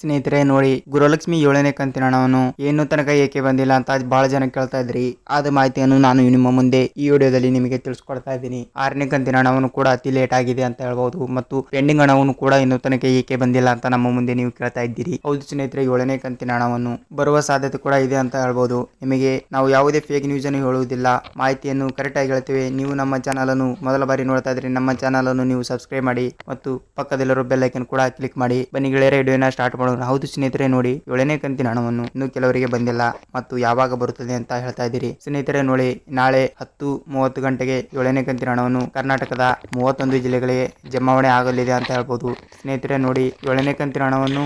ಸ್ನೇಹಿತರೆ, ನೋಡಿ, ಗುರುಲಕ್ಷ್ಮಿ ಏಳನೇ ಕಂತಿನ ಹಣವನ್ನು ಏನು ತನಕ ಏಕೆ ಬಂದಿಲ್ಲ ಅಂತ ಬಹಳ ಜನ ಕೇಳ್ತಾ ಇದ್ರಿ. ಆದ ಮಾಹಿತಿಯನ್ನು ನಾನು ನಿಮ್ಮ ಮುಂದೆ ಈ ವಿಡಿಯೋದಲ್ಲಿ ನಿಮಗೆ ತಿಳಿಸ್ಕೊಡ್ತಾ ಇದ್ದೀನಿ. ಆರನೇ ಕಂತಿನ ಹಣವನ್ನು ಕೂಡ ಅತಿ ಲೇಟ್ ಆಗಿದೆ ಅಂತ ಹೇಳ್ಬಹುದು ಮತ್ತು ಪೆಂಡಿಂಗ್ ಹಣವನ್ನು ಕೂಡ ಇನ್ನು ತನಕ ಏಕೆ ಬಂದಿಲ್ಲ ಅಂತ ನಮ್ಮ ಮುಂದೆ ನೀವು ಕೇಳ್ತಾ ಇದ್ದೀರಿ. ಹೌದು ಸ್ನೇಹಿತರೆ, ಏಳನೇ ಕಂತಿನ ಹಣವನ್ನು ಬರುವ ಸಾಧ್ಯತೆ ಕೂಡ ಇದೆ ಅಂತ ಹೇಳ್ಬಹುದು ನಿಮಗೆ ನಾವು ಯಾವುದೇ ಫೇಕ್ ನ್ಯೂಸ್ ಅನ್ನು ಹೇಳುವುದಿಲ್ಲ. ಮಾಹಿತಿಯನ್ನು ಕರೆಕ್ಟ್ ಆಗಿ ಹೇಳ್ತೇವೆ. ನೀವು ನಮ್ಮ ಚಾನಲ್ ಅನ್ನು ಮೊದಲ ಬಾರಿ ನೋಡ್ತಾ ಇದ್ರೆ, ನಮ್ಮ ಚಾನಲ್ ಅನ್ನು ನೀವು ಸಬ್ಸ್ಕ್ರೈಬ್ ಮಾಡಿ ಮತ್ತು ಪಕ್ಕದಲ್ಲಿರೋ ಬೆಲ್ ಐಕನ್ ಕೂಡ ಕ್ಲಿಕ್ ಮಾಡಿ. ಬನ್ನಿ ಗೆಳೆಯರ, ವಿಡಿಯೋನ ಸ್ಟಾರ್ಟ್ ಮಾಡೋಣ. ಹೌದು ಸ್ನೇಹಿತರೆ, ನೋಡಿ, ಏಳನೇ ಕಂತಿನ ಹಣವನ್ನು ಇನ್ನು ಕೆಲವರಿಗೆ ಬಂದಿಲ್ಲ ಮತ್ತು ಯಾವಾಗ ಬರುತ್ತದೆ ಅಂತ ಹೇಳ್ತಾ ಇದ್ದೀರಿ. ಸ್ನೇಹಿತರೆ, ನೋಡಿ, ನಾಳೆ ಹತ್ತು ಮೂವತ್ತು ಗಂಟೆಗೆ ಏಳನೇ ಕಂತಿನ ಹಣವನ್ನು ಕರ್ನಾಟಕದ ಮೂವತ್ತೊಂದು ಜಿಲ್ಲೆಗಳಿಗೆ ಜಮಾವಣೆ ಆಗಲಿದೆ ಅಂತ ಹೇಳ್ಬೋದು. ಸ್ನೇಹಿತರೆ, ನೋಡಿ, ಏಳನೇ ಕಂತಿನ ಹಣವನ್ನು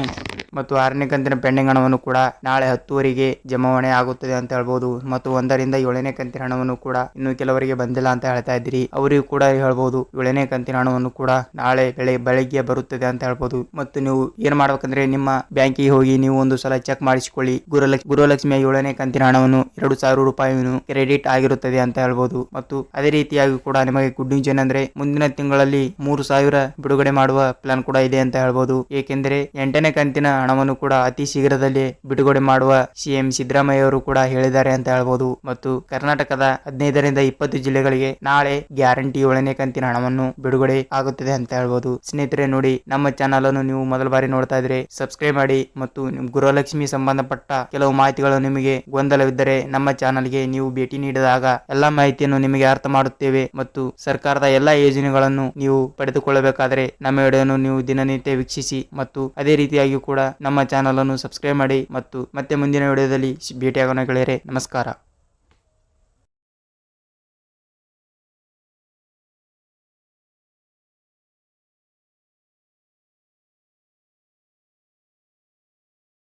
ಮತ್ತು ಆರನೇ ಕಂತಿನ ಪೆಂಡಿಂಗ್ ಹಣವನ್ನು ಕೂಡ ನಾಳೆ ಹತ್ತುವರೆಗೆ ಜಮಾವಣೆ ಆಗುತ್ತದೆ ಅಂತ ಹೇಳ್ಬೋದು. ಮತ್ತು ಒಂದರಿಂದ ಏಳನೇ ಕಂತಿನ ಹಣವನ್ನು ಕೂಡ ಇನ್ನು ಕೆಲವರಿಗೆ ಬಂದಿಲ್ಲ ಅಂತ ಹೇಳ್ತಾ ಇದ್ದೀರಿ. ಅವರಿಗೂ ಕೂಡ ಹೇಳ್ಬೋದು, ಏಳನೇ ಕಂತಿನ ಹಣವನ್ನು ಕೂಡ ನಾಳೆ ಬೆಳೆ, ಬೆಳಗ್ಗೆ ಬರುತ್ತದೆ ಅಂತ ಹೇಳ್ಬೋದು. ಮತ್ತು ನೀವು ಏನ್ ಮಾಡ್ಬೇಕಂದ್ರೆ ನಿಮ್ಮ ಬ್ಯಾಂಕಿಗೆ ಹೋಗಿ ನೀವು ಒಂದು ಸಲ ಚೆಕ್ ಮಾಡಿಸಿಕೊಳ್ಳಿ. ಗುರುಲಕ್ಷ್ಮಿ ಗುರುಲಕ್ಷ್ಮಿಯ ಏಳನೇ ಕಂತಿನ ಹಣವನ್ನು ಎರಡು ಸಾವಿರ ರೂಪಾಯಿಯನ್ನು ಕ್ರೆಡಿಟ್ ಆಗಿರುತ್ತದೆ ಅಂತ ಹೇಳ್ಬೋದು. ಮತ್ತು ಅದೇ ರೀತಿಯಾಗಿ ಕೂಡ ನಿಮಗೆ ಗುಡ್ ನ್ಯೂಸ್ ಏನಂದ್ರೆ ಮುಂದಿನ ತಿಂಗಳಲ್ಲಿ ಮೂರು ಸಾವಿರ ಬಿಡುಗಡೆ ಮಾಡುವ ಪ್ಲಾನ್ ಕೂಡ ಇದೆ ಅಂತ ಹೇಳ್ಬೋದು. ಏಕೆಂದರೆ ಎಂಟನೇ ಕಂತಿನ ಹಣವನ್ನು ಕೂಡ ಅತಿ ಶೀಘ್ರದಲ್ಲಿ ಬಿಡುಗಡೆ ಮಾಡುವ ಸಿಎಂ ಸಿದ್ದರಾಮಯ್ಯ ಅವರು ಕೂಡ ಹೇಳಿದ್ದಾರೆ ಅಂತ ಹೇಳಬಹುದು ಮತ್ತು ಕರ್ನಾಟಕದ ಹದಿನೈದರಿಂದ ಇಪ್ಪತ್ತು ಜಿಲ್ಲೆಗಳಿಗೆ ನಾಳೆ ಗ್ಯಾರಂಟಿ ಏಳನೇ ಕಂತಿನ ಹಣವನ್ನು ಬಿಡುಗಡೆ ಆಗುತ್ತದೆ ಅಂತ ಹೇಳಬಹುದು ಸ್ನೇಹಿತರೆ, ನೋಡಿ, ನಮ್ಮ ಚಾನಲ್ ಅನ್ನು ನೀವು ಮೊದಲ ಬಾರಿ ನೋಡ್ತಾ ಇದ್ರೆ ಸಬ್ಸ್ಕ್ರೈಬ್ ಮಾಡಿ ಮತ್ತು ಗೃಹಲಕ್ಷ್ಮಿ ಸಂಬಂಧಪಟ್ಟ ಕೆಲವು ಮಾಹಿತಿಗಳು ನಿಮಗೆ ಗೊಂದಲವಿದ್ದರೆ ನಮ್ಮ ಚಾನಲ್ಗೆ ನೀವು ಭೇಟಿ ನೀಡಿದಾಗ ಎಲ್ಲಾ ಮಾಹಿತಿಯನ್ನು ನಿಮಗೆ ಅರ್ಥ ಮಾಡುತ್ತೇವೆ ಮತ್ತು ಸರ್ಕಾರದ ಎಲ್ಲಾ ಯೋಜನೆಗಳನ್ನು ನೀವು ಪಡೆದುಕೊಳ್ಳಬೇಕಾದರೆ ನಮ್ಮ ವಿಡಿಯೋನು ನೀವು ದಿನನಿತ್ಯ ವೀಕ್ಷಿಸಿ ಮತ್ತು ಅದೇ ರೀತಿಯಾಗಿ ಕೂಡ ನಮ್ಮ ಚಾನಲ್ ಅನ್ನು ಸಬ್ಸ್ಕ್ರೈಬ್ ಮಾಡಿ ಮತ್ತು ಮತ್ತೆ ಮುಂದಿನ ವಿಡಿಯೋದಲ್ಲಿ ಭೇಟಿಯಾಗೋಣ ಗೆಳೆಯರೆ ನಮಸ್ಕಾರ.